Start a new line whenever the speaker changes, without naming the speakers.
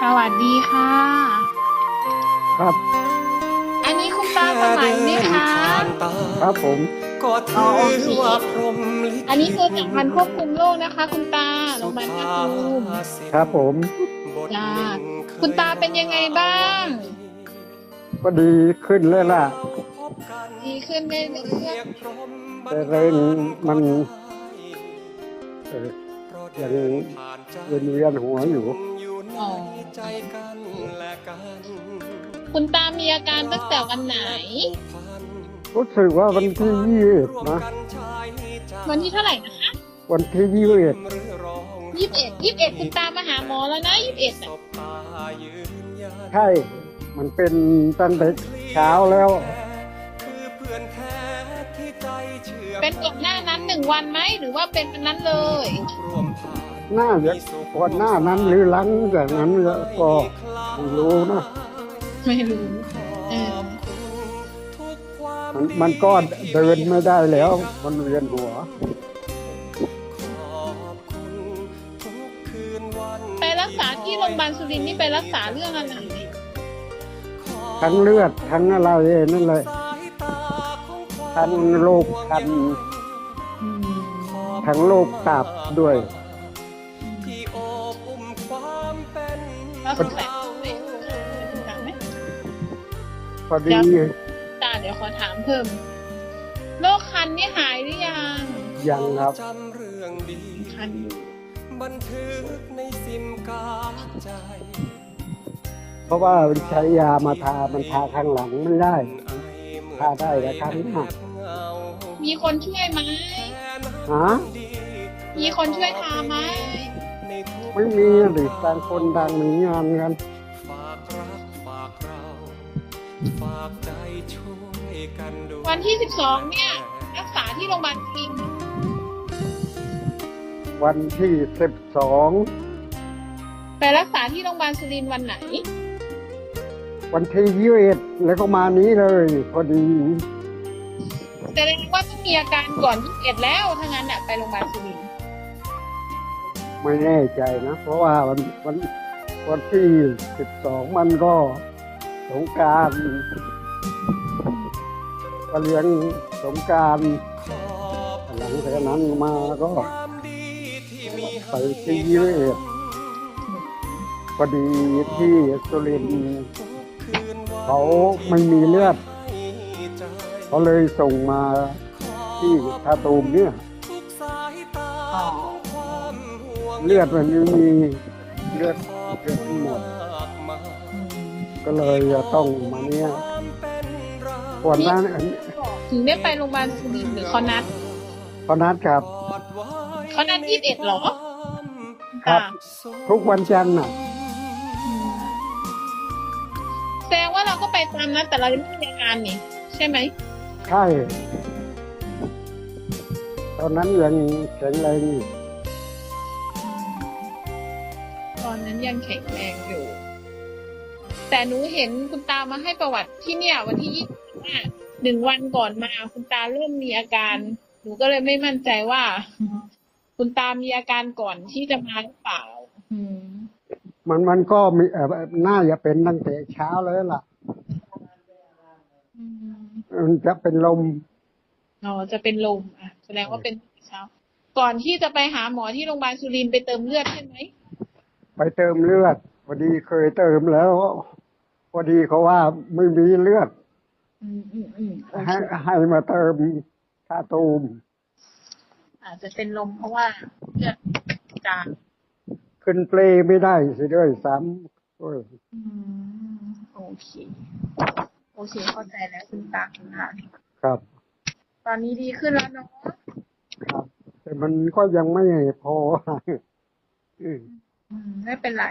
สวัสดีค่ะ
ครับ
อันนี้คุณตาสมัยไหมคะ
ครับผม
ก็ถือว่าพรหมลิขิต
อันนี้คือจากพันธุ์ควบคุมโรคนะคะ คุณตาโรงพยาบาลกระตูม
ครับผม
จ้าคุณตาเป็นยังไงบ้าง
ก็ดีขึ้นเลยล่ะ
ดีขึ้นเรื่อย
แต่เรื่องมันเอ่อยังเวียนเวีย นหัวอยู่
ๆอ๋อคุณตามีอาการตั้งแต่วันไหน
รู้สึกว่าวันที่ยี่สิบนะ
วันที่เท่าไหร่นะคะ
วันที่ยี่สิบ
ยี่สิบเอ็ดยี่สิบเอ็ดคุณตามาหาหมอแล้วนะยี่สิบเอ็ด
ใช่ มันเป็นตั้งแต่เช้าแล้ว
เป็นก่อนหน้านั้นหนึ่งวันไหมหรือว่าเป็นวันนั้นเลย
น่าจะก่อนหน้านั้นหรือหลังจากนั้นก็ไม่รู้นะ
ไม่รู้เออ
มันมันก็เดินไม่ได้แล้ว มันเวียนหัว
ไปรักษาที่โรงพยาบาลสุรินทร์นี่ไปรักษาเรื่องอะไร
ทั้งเลือดทั้งอะไรนั่นเลยทั้งโรคคัน
อืม
ทั้งโรคตับด้วย
แล้วคุณแต่ไหม
พอดี
ตาเดี๋ยวขอถามเพิ่ม โรคคันนี่หายหรือยัง
ยังครับ
จำเรื่องดี
คันอยู่
บันทึกในซิมการ์ดใจ
เพราะว่าใช้ยามาทา มันทาข้างหลังไม่ได้ ทาได้แต่ข้างหน้า
มีคนช่วยไหม
ฮะ
มีคนช่วยทาไหม
ไม่มีหรือต่างคนต่างมีงานกัน
ฝากรักฝากเราฝากใจช่วยกันดู
วันที่สิบสองเนี่ย รักษาที่โรงพยาบาลจริง
วันที่สิบสอง
ไปรักษาที่โรงพยาบาลสุรินทร์วันไหน
วันที่ยี่สิบแล้วก็มานี้เลย พอดี
แสดงว่าต้องมีอาการก่อนยี่สิบเอ็ดแล้วถ้างั้นอะไปโรงพยาบาลสุรินทร์
ไม่แน่ใจนะ เพราะว่าวันวันวันที่สิบสองมันก็สงการก็เลี้ยงสงการหลังจากนั้นมาก็
ความดีที่มี
ไปที่ยี่สิบพอดีที่สุรินเขาไม่มีเลือดเขาเลยส่งมาที่ทาตูมเนี่ย เลือดมันไม่มีเลือดเลือดไม่หมด
มากมาย
ก็เลยจะต้องมาเนี่ย
ความเป็นเรา
ก่อนหน้านั้น
ถึงได้ไปโรงพยาบาลสุรินทร์หรือเขานัด
เขานัดครับ
กอดไว้
เขานัดยี่สิบเอ็ดหรอ
ครับ
อ่า
ทุกวันจันทร์น่ะ
แสดงว่าเราก็ไปตามนัดแต่เรายังไม่มีอาการนี่ ใช่ไหม
ใช่ ตอนนั้นยังแข็งแรงอยู่
นนั้นยังแข็งแรงอยู่ แต่หนูเห็นคุณตามาให้ประวัติที่เนี่ย วันที่ยี่สิบห้าหนึ่งวันก่อนมาคุณตาเริ่มมีอาการ หนูก็เลยไม่มั่นใจว่า คุณตามีอาการก่อนที่จะมาหรือเปล่าอืม
มันมันก็มีเอ่อน่าจะเป็นตั้งแต่เช้าเลยล่ะ
อืม
มันจะเป็นลม
อ๋อจะเป็นลมอะแสดงว่าเป็นเช้า ก่อนที่จะไปหาหมอที่โรงพยาบาลสุรินทร์ไปเติมเลือดใช่ไหม
ไปเติมเลือดพอดีเคยเติมแล้วพอดีเขาว่าไม่มีเลือด
อืมอืมอืมโอเค
ให้ให้มาเติมทาตูม
อาจจะเป็นลมเพราะว่าเลือดจาง
ขึ้นเปลไม่ได้สิด้วยซ้ำโอ้ย
อืมโอเค โอเคเข้าใจแล้วคุณตาค่ะ
ครับ
ตอนนี้ดีขึ้นแล้วเนาะ
ครับ แต่มันก็ยังไม่พออืม
อืม ไม่เป็นไร